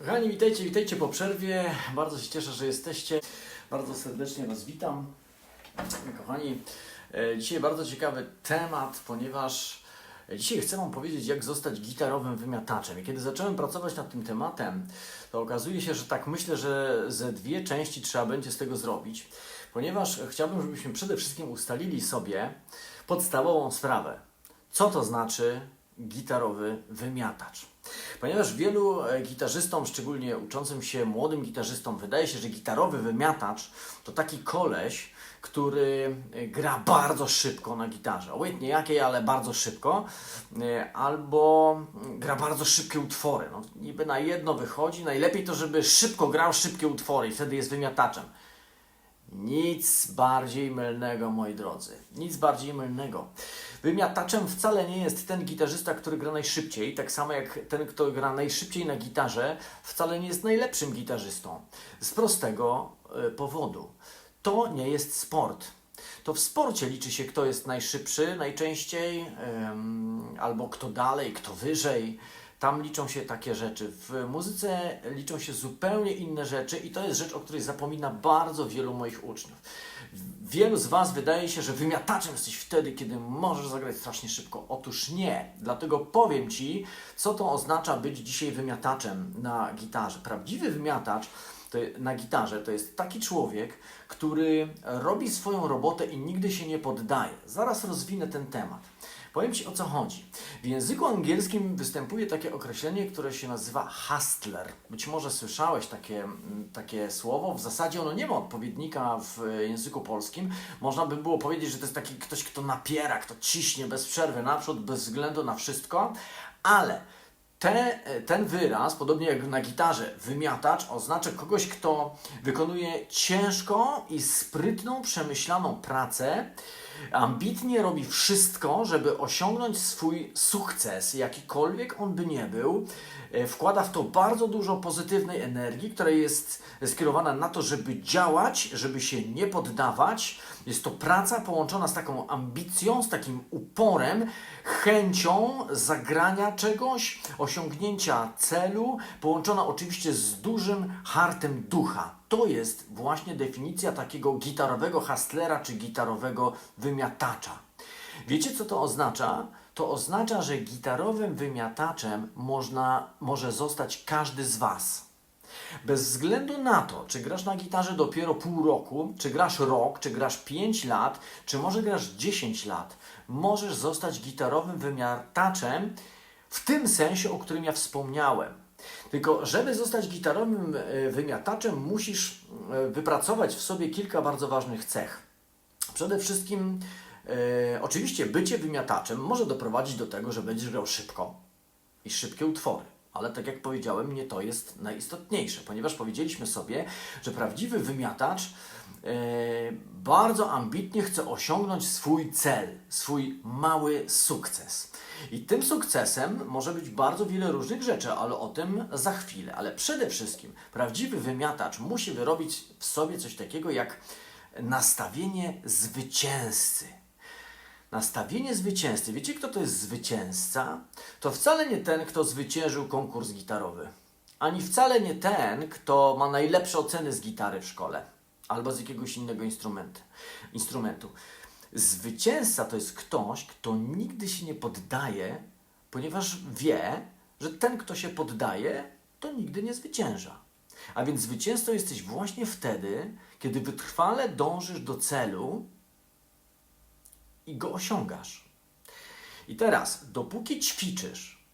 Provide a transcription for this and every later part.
Kochani, witajcie, witajcie po przerwie. Bardzo się cieszę, że jesteście. Bardzo serdecznie Was witam. Kochani, e, dzisiaj bardzo ciekawy temat, ponieważ dzisiaj chcę Wam powiedzieć, jak zostać gitarowym wymiataczem. I kiedy zacząłem pracować nad tym tematem, to okazuje się, że tak myślę, że ze dwie części trzeba będzie z tego zrobić, ponieważ chciałbym, żebyśmy przede wszystkim ustalili sobie podstawową sprawę. Co to znaczy gitarowy wymiatacz? Ponieważ wielu e, gitarzystom, szczególnie uczącym się młodym gitarzystom, wydaje się, że gitarowy wymiatacz to taki koleś, który e, gra bardzo szybko na gitarze. Obojętnie jakiej, ale bardzo szybko. E, Albo mm, gra bardzo szybkie utwory. No, niby na jedno wychodzi. Najlepiej to, żeby szybko grał szybkie utwory i wtedy jest wymiataczem. Nic bardziej mylnego, moi drodzy. Nic bardziej mylnego. Wymiataczem wcale nie jest ten gitarzysta, który gra najszybciej, tak samo jak ten, kto gra najszybciej na gitarze, wcale nie jest najlepszym gitarzystą. Z prostego y, powodu. To nie jest sport. To w sporcie liczy się, kto jest najszybszy najczęściej, albo kto dalej, kto wyżej. Tam liczą się takie rzeczy. W muzyce liczą się zupełnie inne rzeczy i to jest rzecz, o której zapomina bardzo wielu moich uczniów. Wielu z Was wydaje się, że wymiataczem jesteś wtedy, kiedy możesz zagrać strasznie szybko. Otóż nie. Dlatego powiem Ci, co to oznacza być dzisiaj wymiataczem na gitarze. Prawdziwy wymiatacz to, na gitarze to jest taki człowiek, który robi swoją robotę i nigdy się nie poddaje. Zaraz rozwinę ten temat. Powiem Ci o co chodzi. W języku angielskim występuje takie określenie, które się nazywa hustler. Być może słyszałeś takie, mm, takie słowo. W zasadzie ono nie ma odpowiednika w języku polskim. Można by było powiedzieć, że to jest taki ktoś, kto napiera, kto ciśnie bez przerwy naprzód, bez względu na wszystko, ale te, ten wyraz, podobnie jak na gitarze, wymiatacz, oznacza kogoś, kto wykonuje ciężką i sprytną, przemyślaną pracę, ambitnie robi wszystko, żeby osiągnąć swój sukces, jakikolwiek on by nie był. E, Wkłada w to bardzo dużo pozytywnej energii, która jest skierowana na to, żeby działać, żeby się nie poddawać. Jest to praca połączona z taką ambicją, z takim uporem, chęcią zagrania czegoś, osiągnięcia celu, połączona oczywiście z dużym hartem ducha. To jest właśnie definicja takiego gitarowego hustlera czy gitarowego wymiatacza. Wiecie, co to oznacza? To oznacza, że gitarowym wymiataczem można, może zostać każdy z Was. Bez względu na to, czy grasz na gitarze dopiero pół roku, czy grasz rok, czy grasz 5 lat, czy może grasz 10 lat, możesz zostać gitarowym wymiataczem w tym sensie, o którym ja wspomniałem. Tylko, żeby zostać gitarowym e, wymiataczem, musisz e, wypracować w sobie kilka bardzo ważnych cech. Przede wszystkim, e, oczywiście, bycie wymiataczem może doprowadzić do tego, że będziesz grał szybko i szybkie utwory. Ale tak jak powiedziałem, nie to jest najistotniejsze, ponieważ powiedzieliśmy sobie, że prawdziwy wymiatacz e, bardzo ambitnie chce osiągnąć swój cel, swój mały sukces. I tym sukcesem może być bardzo wiele różnych rzeczy, ale o tym za chwilę. Ale przede wszystkim prawdziwy wymiatacz musi wyrobić w sobie coś takiego jak nastawienie zwycięzcy. Nastawienie zwycięzcy. Wiecie, kto to jest zwycięzca? To wcale nie ten, kto zwyciężył konkurs gitarowy. Ani wcale nie ten, kto ma najlepsze oceny z gitary w szkole albo z jakiegoś innego instrumentu. instrumentu. Zwycięzca to jest ktoś, kto nigdy się nie poddaje, ponieważ wie, że ten, kto się poddaje, to nigdy nie zwycięża. A więc zwycięzcą jesteś właśnie wtedy, kiedy wytrwale dążysz do celu, i go osiągasz. I teraz, dopóki ćwiczysz,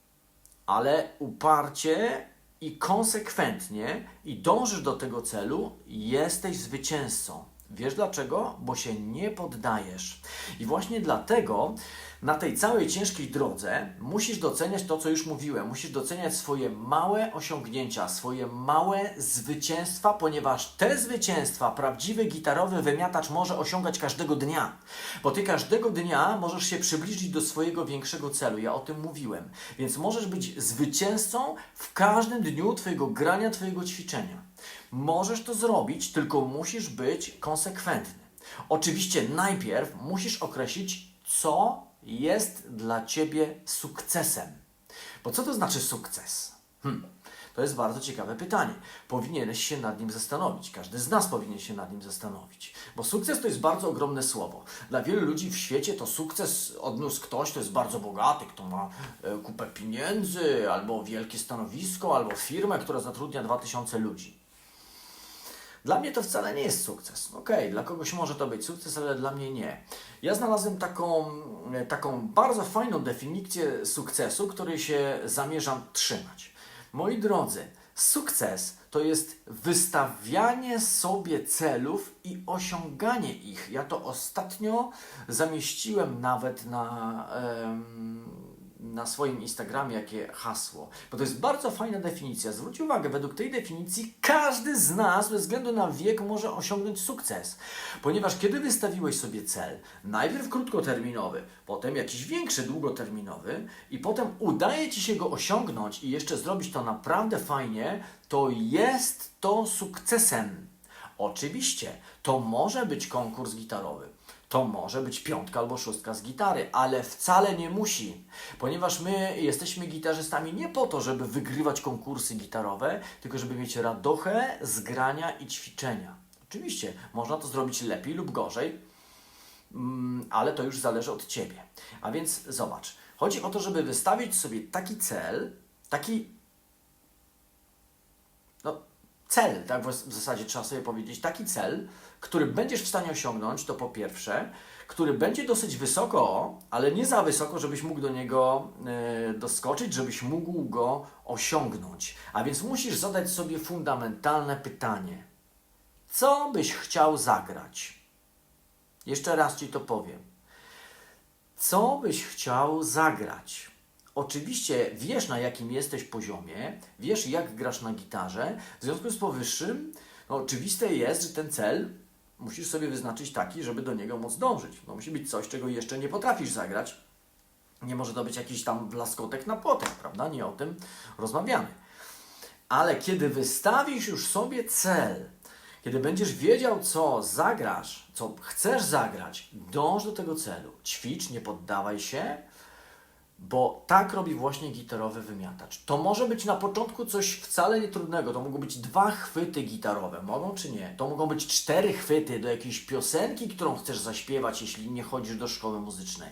ale uparcie i konsekwentnie i dążysz do tego celu, jesteś zwycięzcą. Wiesz dlaczego? Bo się nie poddajesz. I właśnie dlatego na tej całej ciężkiej drodze musisz doceniać to, co już mówiłem. Musisz doceniać swoje małe osiągnięcia, swoje małe zwycięstwa, ponieważ te zwycięstwa prawdziwy gitarowy wymiatacz może osiągać każdego dnia. Bo ty każdego dnia możesz się przybliżyć do swojego większego celu. Ja o tym mówiłem. Więc możesz być zwycięzcą w każdym dniu Twojego grania, Twojego ćwiczenia. Możesz to zrobić, tylko musisz być konsekwentny. Oczywiście najpierw musisz określić, co jest dla ciebie sukcesem. Bo co to znaczy sukces? Hmm. To jest bardzo ciekawe pytanie. Powinieneś się nad nim zastanowić. Każdy z nas powinien się nad nim zastanowić. Bo sukces to jest bardzo ogromne słowo. Dla wielu ludzi w świecie to sukces odniósł ktoś, kto jest bardzo bogaty, kto ma e, kupę pieniędzy, albo wielkie stanowisko, albo firmę, która zatrudnia 2000 ludzi. Dla mnie to wcale nie jest sukces. Okej, dla kogoś może to być sukces, ale dla mnie nie. Ja znalazłem taką, taką bardzo fajną definicję sukcesu, której się zamierzam trzymać. Moi drodzy, sukces to jest wystawianie sobie celów i osiąganie ich. Ja to ostatnio zamieściłem nawet na. Na swoim Instagramie jakie hasło, bo to jest bardzo fajna definicja. Zwróć uwagę, według tej definicji każdy z nas, bez względu na wiek, może osiągnąć sukces. Ponieważ kiedy wystawiłeś sobie cel, najpierw krótkoterminowy, potem jakiś większy, długoterminowy i potem udaje Ci się go osiągnąć i jeszcze zrobić to naprawdę fajnie, to jest to sukcesem. Oczywiście, to może być konkurs gitarowy. To może być piątka albo szóstka z gitary, ale wcale nie musi, ponieważ my jesteśmy gitarzystami nie po to, żeby wygrywać konkursy gitarowe, tylko żeby mieć radochę z grania i ćwiczenia. Oczywiście, można to zrobić lepiej lub gorzej, mm, ale to już zależy od Ciebie. A więc zobacz, chodzi o to, żeby wystawić sobie taki cel, taki no, cel, tak w w zasadzie trzeba sobie powiedzieć, taki cel, który będziesz w stanie osiągnąć, to po pierwsze, który będzie dosyć wysoko, ale nie za wysoko, żebyś mógł do niego e, doskoczyć, żebyś mógł go osiągnąć. A więc musisz zadać sobie fundamentalne pytanie. Co byś chciał zagrać? Jeszcze raz Ci to powiem. Co byś chciał zagrać? Oczywiście wiesz, na jakim jesteś poziomie, wiesz, jak grasz na gitarze. W związku z powyższym, no, oczywiste jest, że ten cel musisz sobie wyznaczyć taki, żeby do niego móc dążyć. No, musi być coś, czego jeszcze nie potrafisz zagrać. Nie może to być jakiś tam blaskotek na płotek, prawda? Nie o tym rozmawiamy. Ale kiedy wystawisz już sobie cel, kiedy będziesz wiedział, co zagrasz, co chcesz zagrać, dąż do tego celu. Ćwicz, nie poddawaj się, bo tak robi właśnie gitarowy wymiatacz. To może być na początku coś wcale nie trudnego. To mogą być dwa chwyty gitarowe. Mogą czy nie? To mogą być cztery chwyty do jakiejś piosenki, którą chcesz zaśpiewać, jeśli nie chodzisz do szkoły muzycznej.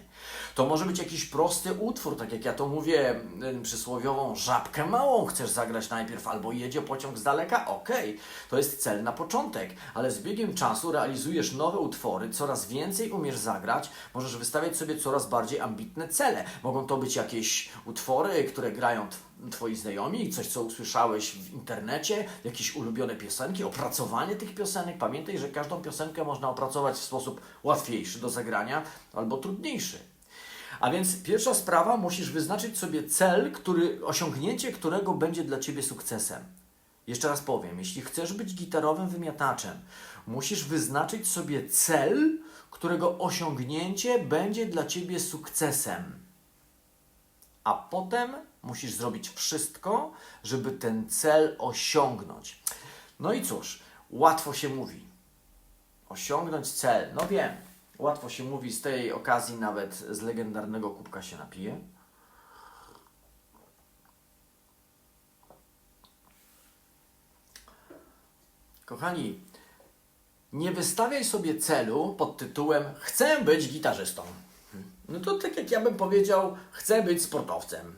To może być jakiś prosty utwór, tak jak ja to mówię, przysłowiową żabkę małą chcesz zagrać najpierw, albo jedzie pociąg z daleka. Okej, to jest cel na początek, ale z biegiem czasu realizujesz nowe utwory, coraz więcej umiesz zagrać, możesz wystawiać sobie coraz bardziej ambitne cele. Mogą to być jakieś utwory, które grają tw- Twoi znajomi, coś co usłyszałeś w internecie, jakieś ulubione piosenki, opracowanie tych piosenek. Pamiętaj, że każdą piosenkę można opracować w sposób łatwiejszy do zagrania albo trudniejszy. A więc pierwsza sprawa, musisz wyznaczyć sobie cel, który, osiągnięcie którego będzie dla Ciebie sukcesem. Jeszcze raz powiem, jeśli chcesz być gitarowym wymiataczem, musisz wyznaczyć sobie cel, którego osiągnięcie będzie dla Ciebie sukcesem. A potem musisz zrobić wszystko, żeby ten cel osiągnąć. No i cóż, łatwo się mówi. Osiągnąć cel, no wiem, łatwo się mówi, z tej okazji nawet z legendarnego kubka się napije. Kochani, nie wystawiaj sobie celu pod tytułem Chcę być gitarzystą. No to tak jak ja bym powiedział, chcę być sportowcem.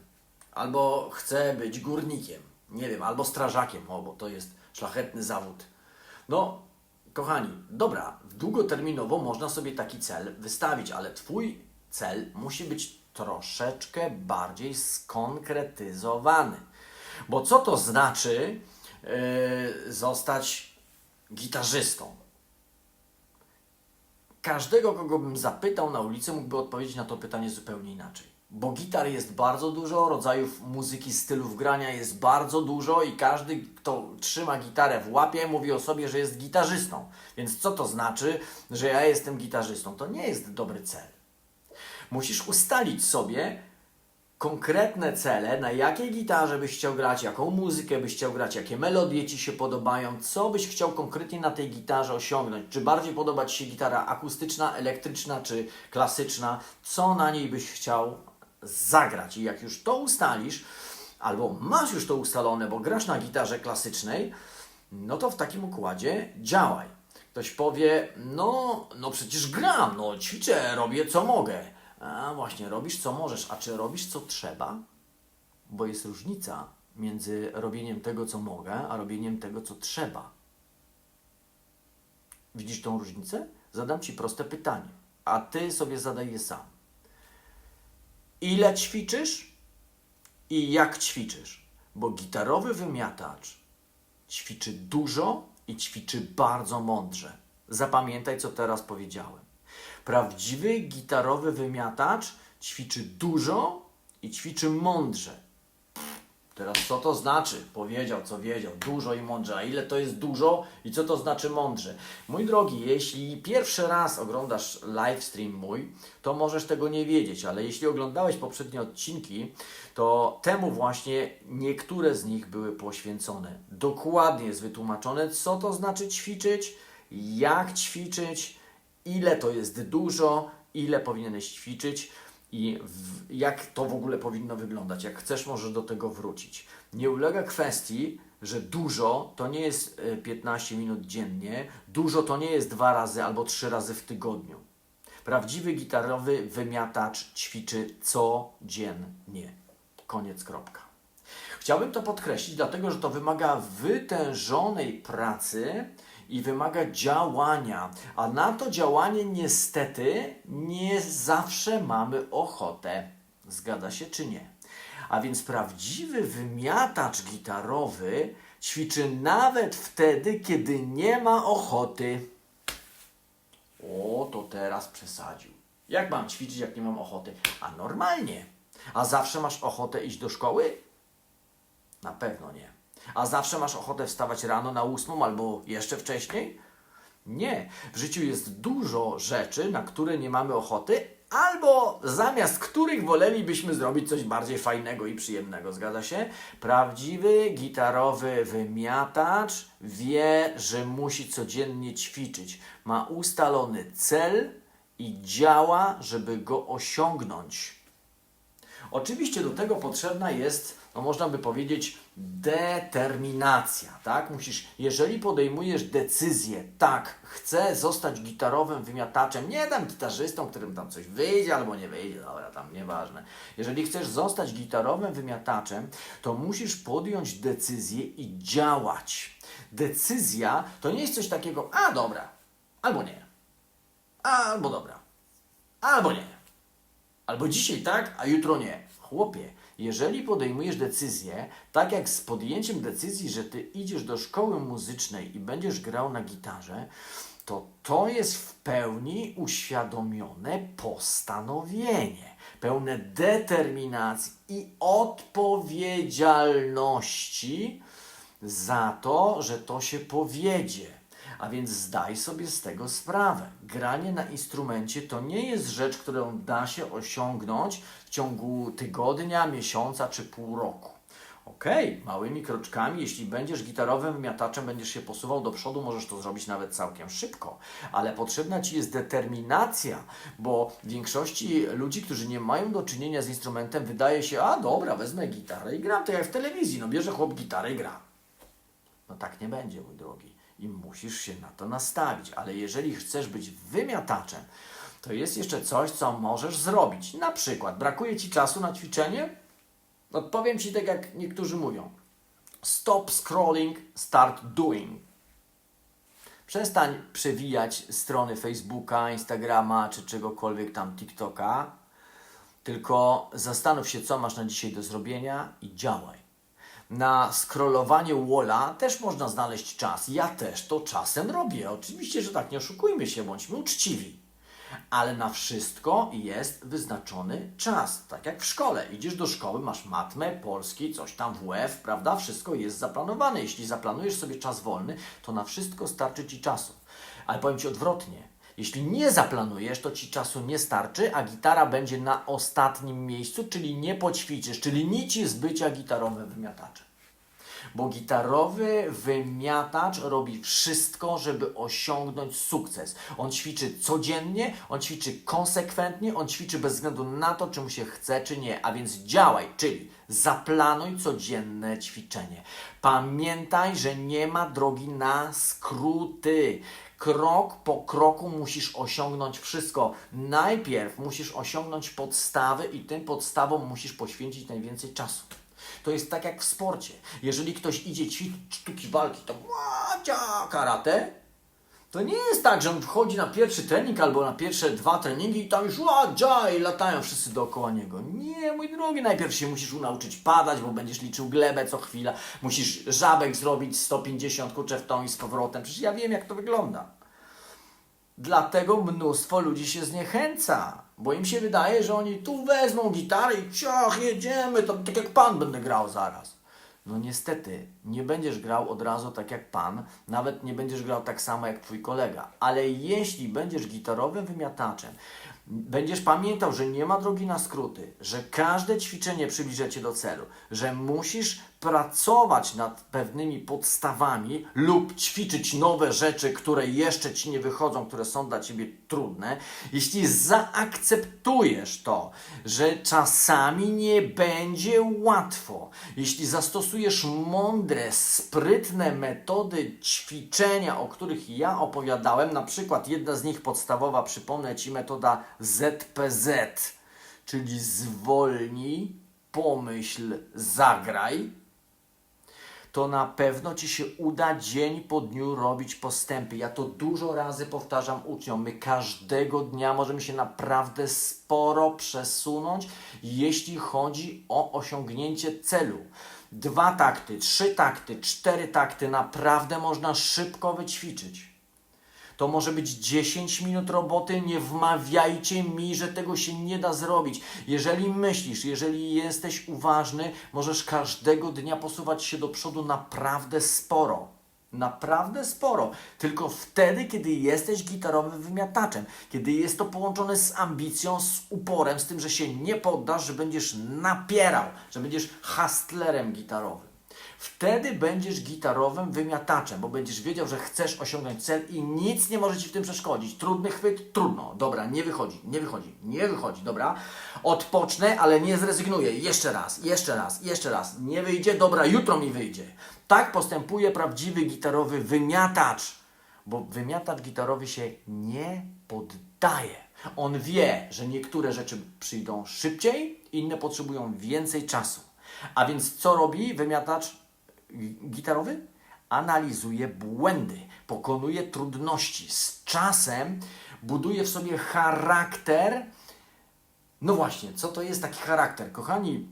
Albo chcę być górnikiem. Nie wiem, albo strażakiem, o, bo to jest szlachetny zawód. No, kochani, dobra, długoterminowo można sobie taki cel wystawić, ale Twój cel musi być troszeczkę bardziej skonkretyzowany. Bo co to znaczy yy, zostać gitarzystą? Każdego, kogo bym zapytał na ulicy, mógłby odpowiedzieć na to pytanie zupełnie inaczej. Bo gitar jest bardzo dużo, rodzajów muzyki, stylów grania jest bardzo dużo i każdy, kto trzyma gitarę w łapie, mówi o sobie, że jest gitarzystą. Więc co to znaczy, że ja jestem gitarzystą? To nie jest dobry cel. Musisz ustalić sobie konkretne cele, na jakiej gitarze byś chciał grać, jaką muzykę byś chciał grać, jakie melodie Ci się podobają, co byś chciał konkretnie na tej gitarze osiągnąć. Czy bardziej podoba Ci się gitara akustyczna, elektryczna czy klasyczna, co na niej byś chciał zagrać. I jak już to ustalisz, albo masz już to ustalone, bo grasz na gitarze klasycznej, no to w takim układzie działaj. Ktoś powie, no, no przecież gram, no ćwiczę, robię co mogę. A właśnie, robisz co możesz, a czy robisz co trzeba? Bo jest różnica między robieniem tego, co mogę, a robieniem tego, co trzeba. Widzisz tą różnicę? Zadam Ci proste pytanie, a Ty sobie zadaj je sam. Ile ćwiczysz i jak ćwiczysz? Bo gitarowy wymiatacz ćwiczy dużo i ćwiczy bardzo mądrze. Zapamiętaj, co teraz powiedziałem. Prawdziwy gitarowy wymiatacz ćwiczy dużo i ćwiczy mądrze. Teraz co to znaczy? Powiedział, co wiedział. Dużo i mądrze. A ile to jest dużo i co to znaczy mądrze? Mój drogi, jeśli pierwszy raz oglądasz livestream mój, to możesz tego nie wiedzieć, ale jeśli oglądałeś poprzednie odcinki, to temu właśnie niektóre z nich były poświęcone. Dokładnie jest wytłumaczone, co to znaczy ćwiczyć, jak ćwiczyć, ile to jest dużo, ile powinieneś ćwiczyć i w, jak to w ogóle powinno wyglądać. Jak chcesz, możesz do tego wrócić. Nie ulega kwestii, że dużo to nie jest e, 15 minut dziennie, dużo to nie jest dwa razy albo trzy razy w tygodniu. Prawdziwy gitarowy wymiatacz ćwiczy codziennie. Koniec, kropka. Chciałbym to podkreślić, dlatego że to wymaga wytężonej pracy i wymaga działania. A na to działanie niestety nie zawsze mamy ochotę. Zgadza się czy nie? A więc prawdziwy wymiatacz gitarowy ćwiczy nawet wtedy, kiedy nie ma ochoty. O, to teraz przesadził. Jak mam ćwiczyć, jak nie mam ochoty? A normalnie. A zawsze masz ochotę iść do szkoły? Na pewno nie. A zawsze masz ochotę wstawać rano na ósmą albo jeszcze wcześniej? Nie. W życiu jest dużo rzeczy, na które nie mamy ochoty, albo zamiast których wolelibyśmy zrobić coś bardziej fajnego i przyjemnego. Zgadza się? Prawdziwy gitarowy wymiatacz wie, że musi codziennie ćwiczyć. Ma ustalony cel i działa, żeby go osiągnąć. Oczywiście do tego potrzebna jest, no można by powiedzieć, determinacja, tak? Musisz, jeżeli podejmujesz decyzję, tak, chcę zostać gitarowym wymiataczem, nie tam gitarzystą, którym tam coś wyjdzie albo nie wyjdzie, dobra, tam nieważne. Jeżeli chcesz zostać gitarowym wymiataczem, to musisz podjąć decyzję i działać. Decyzja to nie jest coś takiego, a dobra, albo nie, albo dobra, albo nie. Albo dzisiaj tak, a jutro nie. Chłopie, jeżeli podejmujesz decyzję, tak jak z podjęciem decyzji, że ty idziesz do szkoły muzycznej i będziesz grał na gitarze, to to jest w pełni uświadomione postanowienie, pełne determinacji i odpowiedzialności za to, że to się powiedzie. A więc zdaj sobie z tego sprawę. Granie na instrumencie to nie jest rzecz, którą da się osiągnąć w ciągu tygodnia, miesiąca czy pół roku. Okej, małymi kroczkami, jeśli będziesz gitarowym wymiataczem, będziesz się posuwał do przodu, możesz to zrobić nawet całkiem szybko, ale potrzebna Ci jest determinacja, bo większości ludzi, którzy nie mają do czynienia z instrumentem, wydaje się, a dobra, wezmę gitarę i gram, to jak w telewizji, no bierze chłop gitarę i gra. No tak nie będzie, mój drogi. I musisz się na to nastawić. Ale jeżeli chcesz być wymiataczem, to jest jeszcze coś, co możesz zrobić. Na przykład, brakuje Ci czasu na ćwiczenie? Odpowiem Ci tak, jak niektórzy mówią. Stop scrolling, start doing. Przestań przewijać strony Facebooka, Instagrama czy czegokolwiek tam TikToka, tylko zastanów się, co masz na dzisiaj do zrobienia i działaj. Na scrollowanie walla też można znaleźć czas. Ja też to czasem robię. Oczywiście, że tak, nie oszukujmy się, bądźmy uczciwi. Ale na wszystko jest wyznaczony czas. Tak jak w szkole. Idziesz do szkoły, masz matmę, polski, coś tam WF, prawda? Wszystko jest zaplanowane. Jeśli zaplanujesz sobie czas wolny, to na wszystko starczy Ci czasu. Ale powiem Ci odwrotnie. Jeśli nie zaplanujesz, to Ci czasu nie starczy, a gitara będzie na ostatnim miejscu, czyli nie poćwiczysz, czyli nic z bycia gitarowym wymiataczem. Bo gitarowy wymiatacz robi wszystko, żeby osiągnąć sukces. On ćwiczy codziennie, on ćwiczy konsekwentnie, on ćwiczy bez względu na to, czy mu się chce, czy nie. A więc działaj, czyli zaplanuj codzienne ćwiczenie. Pamiętaj, że nie ma drogi na skróty. Krok po kroku musisz osiągnąć wszystko. Najpierw musisz osiągnąć podstawy i tym podstawom musisz poświęcić najwięcej czasu. To jest tak jak w sporcie. Jeżeli ktoś idzie ćwiczyć sztuki walki, to karate, to nie jest tak, że on wchodzi na pierwszy trening albo na pierwsze dwa treningi i tam już ładża i latają wszyscy dookoła niego. Nie, mój drogi, najpierw się musisz nauczyć padać, bo będziesz liczył glebę co chwila. Musisz żabek zrobić 150 kurczę w tą i z powrotem. Przecież ja wiem, jak to wygląda. Dlatego mnóstwo ludzi się zniechęca, bo im się wydaje, że oni tu wezmą gitarę i ciach, jedziemy, to tak jak pan będę grał zaraz. No niestety, nie będziesz grał od razu tak jak pan, nawet nie będziesz grał tak samo jak twój kolega, ale jeśli będziesz gitarowym wymiataczem, będziesz pamiętał, że nie ma drogi na skróty, że każde ćwiczenie przybliża cię do celu, że musisz pracować nad pewnymi podstawami lub ćwiczyć nowe rzeczy, które jeszcze ci nie wychodzą, które są dla ciebie trudne, jeśli zaakceptujesz to, że czasami nie będzie łatwo, jeśli zastosujesz mądre, sprytne metody ćwiczenia, o których ja opowiadałem, na przykład jedna z nich podstawowa, przypomnę ci metoda ZPZ, czyli zwolnij, pomyśl, zagraj, to na pewno Ci się uda dzień po dniu robić postępy. Ja to dużo razy powtarzam uczniom. My każdego dnia możemy się naprawdę sporo przesunąć, jeśli chodzi o osiągnięcie celu. Dwa takty, trzy takty, cztery takty naprawdę można szybko wyćwiczyć. To może być 10 minut roboty, nie wmawiajcie mi, że tego się nie da zrobić. Jeżeli myślisz, jeżeli jesteś uważny, możesz każdego dnia posuwać się do przodu naprawdę sporo. Naprawdę sporo. Tylko wtedy, kiedy jesteś gitarowym wymiataczem, kiedy jest to połączone z ambicją, z uporem, z tym, że się nie poddasz, że będziesz napierał, że będziesz hustlerem gitarowym. Wtedy będziesz gitarowym wymiataczem, bo będziesz wiedział, że chcesz osiągnąć cel i nic nie może ci w tym przeszkodzić. Trudny chwyt, trudno. Dobra, nie wychodzi, nie wychodzi, nie wychodzi, dobra. Odpocznę, ale nie zrezygnuję. Jeszcze raz, jeszcze raz, jeszcze raz. Nie wyjdzie, dobra, jutro mi wyjdzie. Tak postępuje prawdziwy gitarowy wymiatacz, bo wymiatacz gitarowy się nie poddaje. On wie, że niektóre rzeczy przyjdą szybciej, inne potrzebują więcej czasu. A więc co robi wymiatacz gitarowy? Analizuje błędy, pokonuje trudności. Z czasem buduje w sobie charakter. No właśnie, co to jest taki charakter? Kochani,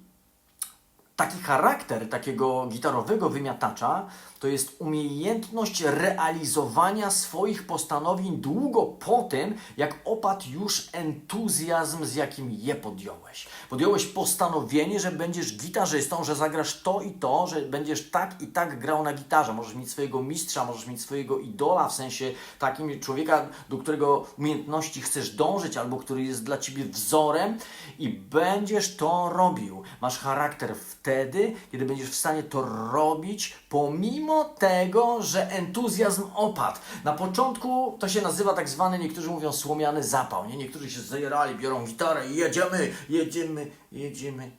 taki charakter takiego gitarowego wymiatacza to jest umiejętność realizowania swoich postanowień długo po tym, jak opadł już entuzjazm, z jakim je podjąłeś. Podjąłeś postanowienie, że będziesz gitarzystą, że zagrasz to i to, że będziesz tak i tak grał na gitarze. Możesz mieć swojego mistrza, możesz mieć swojego idola, w sensie takim człowieka, do którego umiejętności chcesz dążyć, albo który jest dla ciebie wzorem i będziesz to robił. Masz charakter wtedy, kiedy będziesz w stanie to robić, pomimo tego, że entuzjazm opadł. Na początku to się nazywa tak zwany, niektórzy mówią słomiany zapał. Nie? Niektórzy się zajerali, biorą gitarę i jedziemy, jedziemy, jedziemy.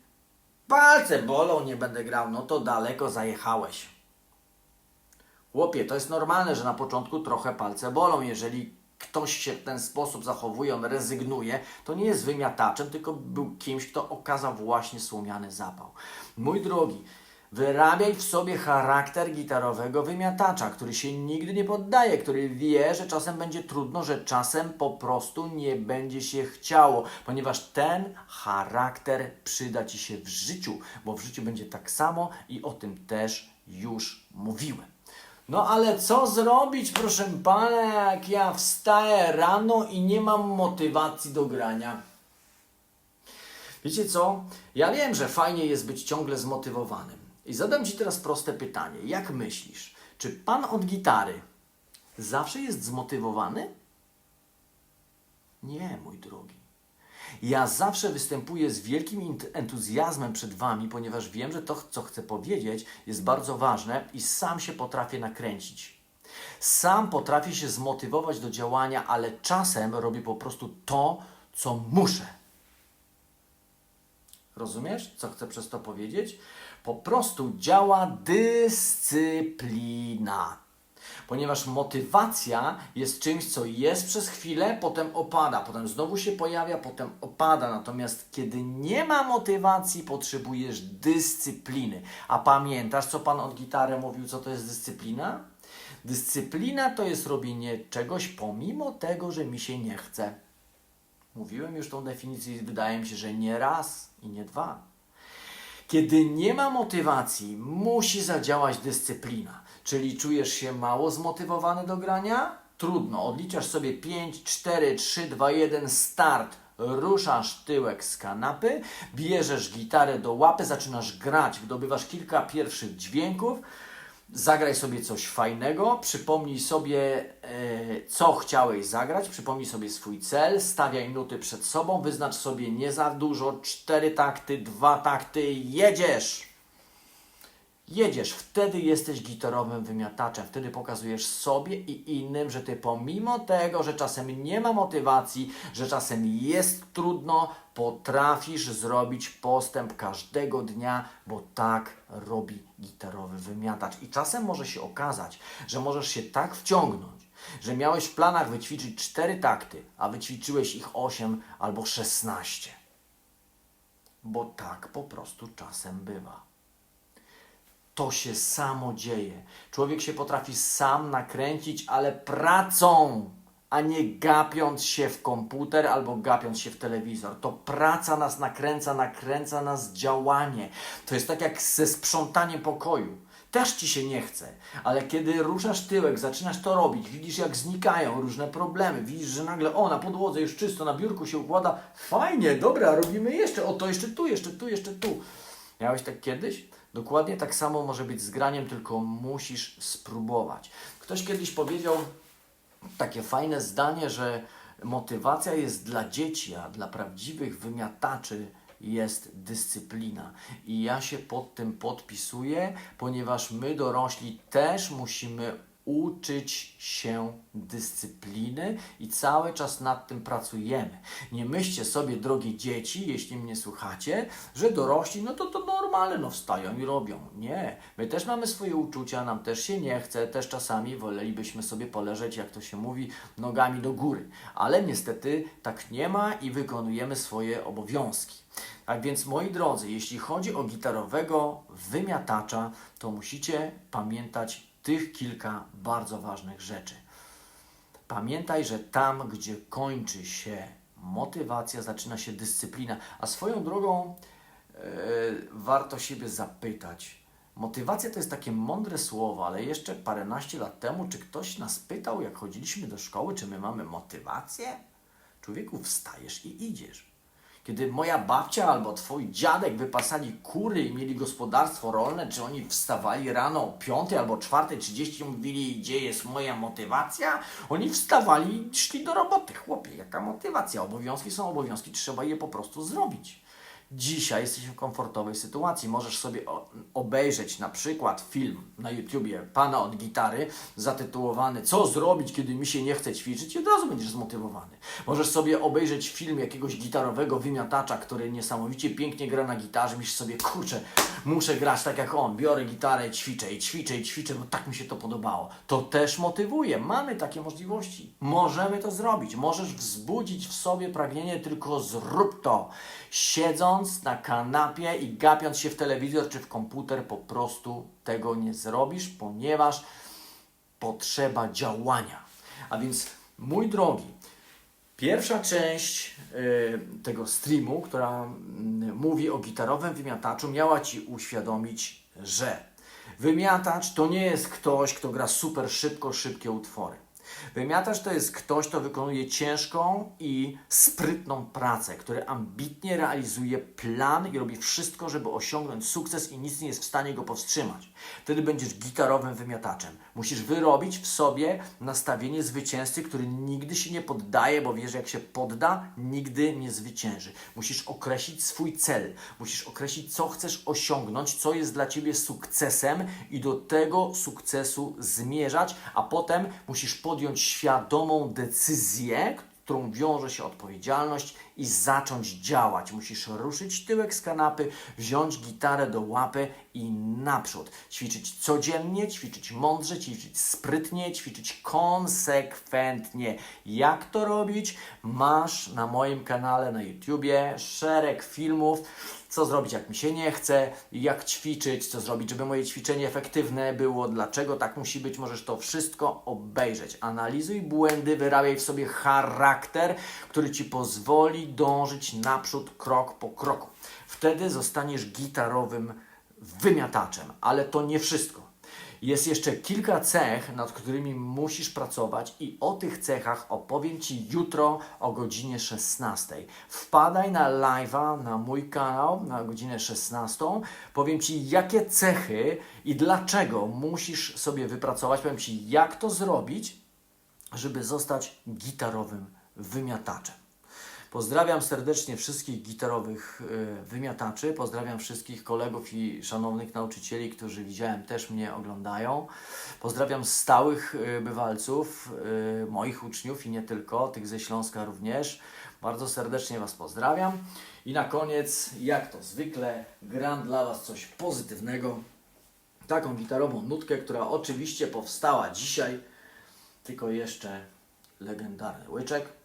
Palce bolą, nie będę grał. No to daleko zajechałeś. Chłopie, to jest normalne, że na początku trochę palce bolą. Jeżeli ktoś się w ten sposób zachowuje, on rezygnuje, to nie jest wymiataczem, tylko był kimś, kto okazał właśnie słomiany zapał. Mój drogi, Wyrabiaj w sobie charakter gitarowego wymiatacza, który się nigdy nie poddaje, który wie, że czasem będzie trudno, że czasem po prostu nie będzie się chciało, ponieważ ten charakter przyda Ci się w życiu, bo w życiu będzie tak samo i o tym też już mówiłem. No ale co zrobić, proszę pana, jak ja wstaję rano i nie mam motywacji do grania? Wiecie co? Ja wiem, że fajnie jest być ciągle zmotywowanym. I zadam Ci teraz proste pytanie. Jak myślisz, czy pan od gitary zawsze jest zmotywowany? Nie, mój drogi. Ja zawsze występuję z wielkim entuzjazmem przed Wami, ponieważ wiem, że to, co chcę powiedzieć, jest bardzo ważne i sam się potrafię nakręcić. Sam potrafię się zmotywować do działania, ale czasem robię po prostu to, co muszę. Rozumiesz, co chcę przez to powiedzieć? Po prostu działa dyscyplina. Ponieważ motywacja jest czymś, co jest przez chwilę, potem opada, potem znowu się pojawia, potem opada. Natomiast kiedy nie ma motywacji, potrzebujesz dyscypliny. A pamiętasz, co pan od gitary mówił, co to jest dyscyplina? Dyscyplina to jest robienie czegoś pomimo tego, że mi się nie chce. Mówiłem już tą definicję, wydaje mi się, że nie raz i nie dwa. Kiedy nie ma motywacji, musi zadziałać dyscyplina. Czyli czujesz się mało zmotywowany do grania? Trudno. Odliczasz sobie 5, 4, 3, 2, 1, start. Ruszasz tyłek z kanapy, bierzesz gitarę do łapy, zaczynasz grać, wydobywasz kilka pierwszych dźwięków, Zagraj sobie coś fajnego, przypomnij sobie, e, co chciałeś zagrać, przypomnij sobie swój cel, stawiaj nuty przed sobą, wyznacz sobie nie za dużo, cztery takty, dwa takty, jedziesz! Jedziesz, wtedy jesteś gitarowym wymiataczem, wtedy pokazujesz sobie i innym, że ty pomimo tego, że czasem nie ma motywacji, że czasem jest trudno, potrafisz zrobić postęp każdego dnia, bo tak robi gitarowy wymiatacz. I czasem może się okazać, że możesz się tak wciągnąć, że miałeś w planach wyćwiczyć cztery takty, a wyćwiczyłeś ich 8 albo 16. Bo tak po prostu czasem bywa to się samo dzieje. Człowiek się potrafi sam nakręcić, ale pracą, a nie gapiąc się w komputer albo gapiąc się w telewizor. To praca nas nakręca, nakręca nas działanie. To jest tak jak ze sprzątaniem pokoju. Też ci się nie chce, ale kiedy ruszasz tyłek, zaczynasz to robić, widzisz jak znikają różne problemy, widzisz, że nagle o, na podłodze już czysto, na biurku się układa, fajnie, dobra, robimy jeszcze, o to jeszcze tu, jeszcze tu, jeszcze tu. Miałeś tak kiedyś? Dokładnie tak samo może być z graniem, tylko musisz spróbować. Ktoś kiedyś powiedział takie fajne zdanie, że motywacja jest dla dzieci, a dla prawdziwych wymiataczy jest dyscyplina. I ja się pod tym podpisuję, ponieważ my dorośli też musimy uczyć się dyscypliny i cały czas nad tym pracujemy. Nie myślcie sobie, drogie dzieci, jeśli mnie słuchacie, że dorośli, no to to normalne, no wstają i robią. Nie, my też mamy swoje uczucia, nam też się nie chce, też czasami wolelibyśmy sobie poleżeć, jak to się mówi, nogami do góry. Ale niestety tak nie ma i wykonujemy swoje obowiązki. Tak więc, moi drodzy, jeśli chodzi o gitarowego wymiatacza, to musicie pamiętać tych kilka bardzo ważnych rzeczy. Pamiętaj, że tam, gdzie kończy się motywacja, zaczyna się dyscyplina. A swoją drogą e, warto siebie zapytać. Motywacja to jest takie mądre słowo, ale jeszcze paręnaście lat temu, czy ktoś nas pytał, jak chodziliśmy do szkoły, czy my mamy motywację? Człowieku, wstajesz i idziesz. Kiedy moja babcia albo twój dziadek wypasali kury i mieli gospodarstwo rolne, czy oni wstawali rano o 5 albo 4.30 i mówili, gdzie jest moja motywacja? Oni wstawali i szli do roboty. Chłopie, jaka motywacja? Obowiązki są obowiązki, trzeba je po prostu zrobić. Dzisiaj jesteś w komfortowej sytuacji. Możesz sobie obejrzeć na przykład film na YouTubie pana od gitary zatytułowany Co zrobić, kiedy mi się nie chce ćwiczyć i od razu będziesz zmotywowany. Możesz sobie obejrzeć film jakiegoś gitarowego wymiatacza, który niesamowicie pięknie gra na gitarze. Myślisz sobie, kurczę, muszę grać tak jak on. Biorę gitarę, ćwiczę i ćwiczę i ćwiczę, bo tak mi się to podobało. To też motywuje. Mamy takie możliwości. Możemy to zrobić. Możesz wzbudzić w sobie pragnienie, tylko zrób to. Siedząc na kanapie i gapiąc się w telewizor czy w komputer, po prostu tego nie zrobisz, ponieważ potrzeba działania. A więc, mój drogi, Pierwsza część y, tego streamu, która mm, mówi o gitarowym wymiataczu, miała Ci uświadomić, że wymiatacz to nie jest ktoś, kto gra super szybko, szybkie utwory. Wymiatacz to jest ktoś, kto wykonuje ciężką i sprytną pracę, który ambitnie realizuje plan i robi wszystko, żeby osiągnąć sukces i nic nie jest w stanie go powstrzymać. Wtedy będziesz gitarowym wymiataczem. Musisz wyrobić w sobie nastawienie zwycięzcy, który nigdy się nie poddaje, bo wie, że jak się podda, nigdy nie zwycięży. Musisz określić swój cel, musisz określić, co chcesz osiągnąć, co jest dla ciebie sukcesem i do tego sukcesu zmierzać, a potem musisz podjąć świadomą decyzję, którą wiąże się odpowiedzialność i zacząć działać. Musisz ruszyć tyłek z kanapy, wziąć gitarę do łapy i naprzód. Ćwiczyć codziennie, ćwiczyć mądrze, ćwiczyć sprytnie, ćwiczyć konsekwentnie. Jak to robić? Masz na moim kanale na YouTubie szereg filmów, co zrobić, jak mi się nie chce, jak ćwiczyć, co zrobić, żeby moje ćwiczenie efektywne było, dlaczego tak musi być. Możesz to wszystko obejrzeć. Analizuj błędy, wyrabiaj w sobie charakter, który ci pozwoli dążyć naprzód krok po kroku. Wtedy zostaniesz gitarowym wymiataczem, ale to nie wszystko. Jest jeszcze kilka cech, nad którymi musisz pracować, i o tych cechach opowiem Ci jutro o godzinie 16. Wpadaj na live'a na mój kanał na godzinę 16. Powiem Ci, jakie cechy i dlaczego musisz sobie wypracować. Powiem Ci, jak to zrobić, żeby zostać gitarowym wymiataczem. Pozdrawiam serdecznie wszystkich gitarowych y, wymiataczy, pozdrawiam wszystkich kolegów i szanownych nauczycieli, którzy widziałem też mnie oglądają. Pozdrawiam stałych y, bywalców, y, moich uczniów i nie tylko, tych ze Śląska również. Bardzo serdecznie Was pozdrawiam. I na koniec, jak to zwykle, gram dla Was coś pozytywnego. Taką gitarową nutkę, która oczywiście powstała dzisiaj, tylko jeszcze legendarny łyczek.